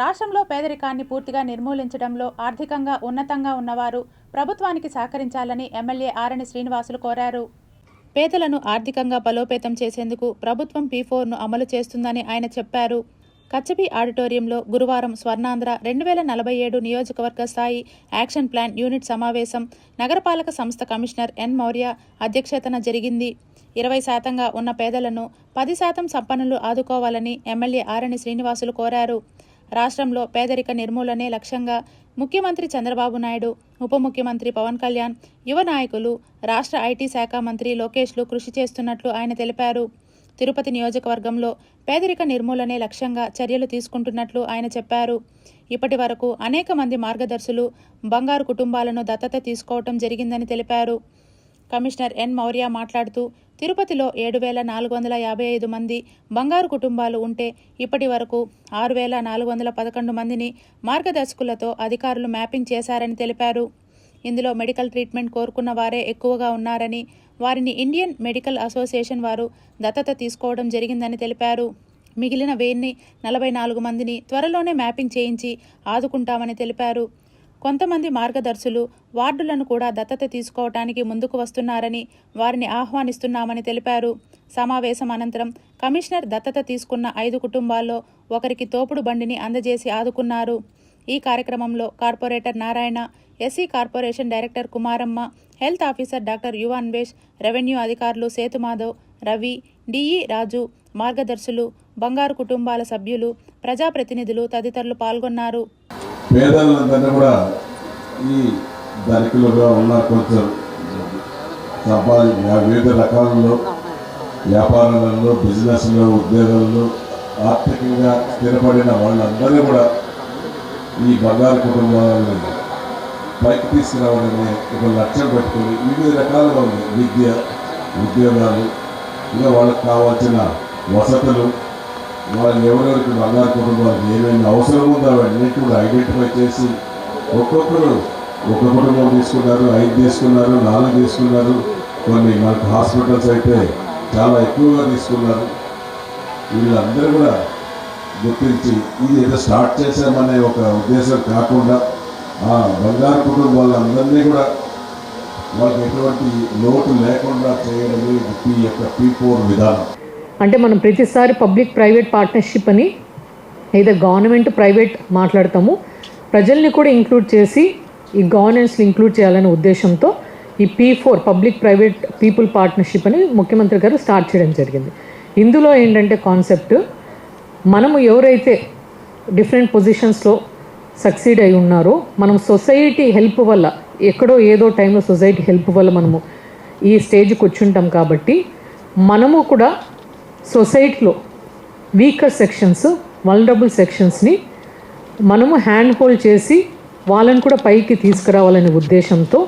రాష్ట్రంలో పేదరికాన్ని పూర్తిగా నిర్మూలించడంలో ఆర్థికంగా ఉన్నతంగా ఉన్నవారు ప్రభుత్వానికి సహకరించాలని ఎమ్మెల్యే ఆరణి శ్రీనివాసులు కోరారు. పేదలను ఆర్థికంగా బలోపేతం చేసేందుకు ప్రభుత్వం పీ ఫోర్ను అమలు చేస్తుందని ఆయన చెప్పారు. కచ్చబి ఆడిటోరియంలో గురువారం స్వర్ణాంధ్ర రెండు వేల నలభై ఏడు నియోజకవర్గ స్థాయి యాక్షన్ ప్లాన్ యూనిట్ సమావేశం నగరపాలక సంస్థ కమిషనర్ ఎన్ మౌర్య అధ్యక్షతన జరిగింది. ఇరవై శాతంగా ఉన్న పేదలను పది శాతం సంపన్నులు ఆదుకోవాలని ఎమ్మెల్యే ఆరణి శ్రీనివాసులు కోరారు. రాష్ట్రంలో పేదరిక నిర్మూలనే లక్ష్యంగా ముఖ్యమంత్రి చంద్రబాబు నాయుడు ఉప ముఖ్యమంత్రి పవన్ కళ్యాణ్ యువ నాయకులు రాష్ట్ర ఐటీ శాఖ మంత్రి లోకేష్లు కృషి చేస్తున్నట్లు ఆయన తెలిపారు. తిరుపతి నియోజకవర్గంలో పేదరిక నిర్మూలనే లక్ష్యంగా చర్యలు తీసుకుంటున్నట్లు ఆయన చెప్పారు. ఇప్పటి వరకు అనేక మంది మార్గదర్శులు బంగారు కుటుంబాలను దత్తత తీసుకోవటం జరిగిందని తెలిపారు. కమిషనర్ ఎన్ మౌర్య మాట్లాడుతూ తిరుపతిలో ఏడు వేల నాలుగు వందల యాభై ఐదు మంది బంగారు కుటుంబాలు ఉంటే ఇప్పటి వరకు ఆరు వేల నాలుగు వందల పదకొండు మందిని మార్గదర్శకులతో అధికారులు మ్యాపింగ్ చేశారని తెలిపారు. ఇందులో మెడికల్ ట్రీట్మెంట్ కోరుకున్న వారే ఎక్కువగా ఉన్నారని వారిని ఇండియన్ మెడికల్ అసోసియేషన్ వారు దత్తత తీసుకోవడం జరిగిందని తెలిపారు. మిగిలిన వెయ్యిన్ని నలభై నాలుగు మందిని త్వరలోనే మ్యాపింగ్ చేయించి ఆదుకుంటామని తెలిపారు. కొంతమంది మార్గదర్శులు వార్డులను కూడా దత్తత తీసుకోవటానికి ముందుకు వస్తున్నారని వారిని ఆహ్వానిస్తున్నామని తెలిపారు. సమావేశం అనంతరం కమిషనర్ దత్తత తీసుకున్న ఐదు కుటుంబాల్లో ఒకరికి తోపుడు బండిని అందజేసి ఆదుకున్నారు. ఈ కార్యక్రమంలో corporator Narayana SC corporation director Kumaramma health officer doctor Yuva Anvesh revenue అధికారులు సేతుమాధవ్ రవి డిఈ రాజు మార్గదర్శులు బంగారు కుటుంబాల సభ్యులు ప్రజాప్రతినిధులు తదితరులు పాల్గొన్నారు. పేదలందరినీ కూడా ఈ ధనికులుగా ఉన్న కొంచెం సంపాది వివిధ రకాలలో వ్యాపారాలలో బిజినెస్లో ఉద్యోగాల్లో ఆర్థికంగా స్థిరపడిన వాళ్ళందరినీ కూడా ఈ బంగారు కుటుంబాలను పైకి తీసుకురావాలనే ఒక లక్ష్యం పెట్టుకుని వివిధ రకాలుగా ఉంది విద్య ఉద్యోగాలు ఇంకా వాళ్ళకి కావాల్సిన వసతులు వాళ్ళు ఎవరెవరికి బంగారు కుటుంబానికి ఏమేమి అవసరం ఉందో అవన్నీ కూడా ఐడెంటిఫై చేసి ఒక్కొక్కరు ఒక కుటుంబం తీసుకున్నారు ఐదు తీసుకున్నారు నాలుగు తీసుకున్నారు. కొన్ని మనకు హాస్పిటల్స్ అయితే చాలా ఎక్కువగా తీసుకున్నారు. వీళ్ళందరూ కూడా గుర్తించి ఇది ఏదో స్టార్ట్ చేశామనే ఒక ఉద్దేశం కాకుండా ఆ బంగారు కుటుంబాలందరినీ కూడా వాళ్ళకి ఎటువంటి లోటు లేకుండా చేయడమే ఈ యొక్క పీ ఫోర్ విధానం. అంటే మనం ప్రతిసారి పబ్లిక్ ప్రైవేట్ పార్ట్నర్షిప్ అని ఏదో గవర్నమెంట్ ప్రైవేట్ మాట్లాడతాము. ప్రజల్ని కూడా ఇంక్లూడ్ చేసి ఈ గవర్నెన్స్ని ఇంక్లూడ్ చేయాలనే ఉద్దేశంతో ఈ P four public private people partnership అని ముఖ్యమంత్రి గారు స్టార్ట్ చేయడం జరిగింది. ఇందులో ఏంటంటే కాన్సెప్ట్ మనము ఎవరైతే డిఫరెంట్ పొజిషన్స్లో సక్సీడ్ అయి ఉన్నారో మనం సొసైటీ హెల్ప్ వల్ల ఎక్కడో ఏదో టైంలో సొసైటీ హెల్ప్ వల్ల మనము ఈ స్టేజ్కి వచ్చుంటాం కాబట్టి మనము కూడా సొసైటీలో వీకర్ సెక్షన్స్ వల్నరబుల్ సెక్షన్స్ని మనము హ్యాండ్ హోల్డ్ చేసి వాళ్ళని కూడా పైకి తీసుకురావాలనే ఉద్దేశంతో